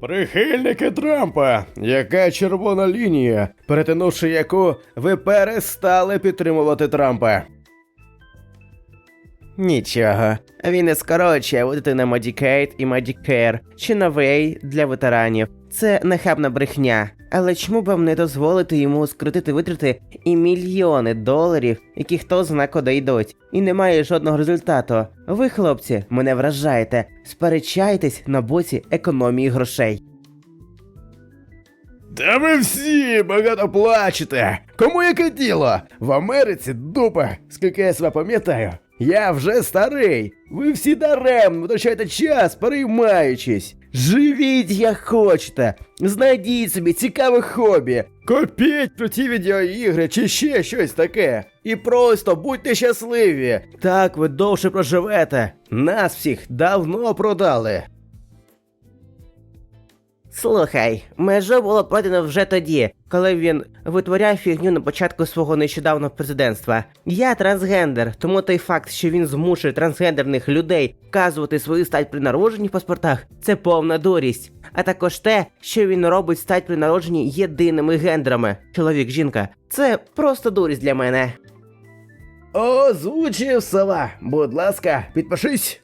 Прихильники Трампа, яка червона лінія, перетинувши яку ви перестали підтримувати Трампа. Нічого, він не скорочує видати на Medicaid і Medicare чи новий для ветеранів. Це нахабна брехня. Але чому б вам не дозволити йому скрутити витрати і мільйони доларів, які хто зна куди йдуть, і немає жодного результату. Ви, хлопці, мене вражаєте, сперечайтесь на боці економії грошей. Та ви всі багато плачете. Кому яке діло? В Америці дупа, скільки я себе пам'ятаю. Я вже старий. Ви всі даремно витрачаєте час, переймаючись. Живіть як хочете. Знайдіть собі цікаве хобі. Купіть круті відеоігри чи ще щось таке. І просто будьте щасливі. Так ви довше проживете. Нас всіх давно продали. Слухай, межу було пройдено вже тоді, коли він витворяв фігню на початку свого нещодавнього президентства. Я трансгендер, тому той факт, що він змушує трансгендерних людей вказувати свою стать при народженні в паспортах, це повна дурість. А також те, що він робить стать при народженні єдиними гендерами чоловік, жінка. Це просто дурість для мене. Озвучив сова. Будь ласка, підпишись.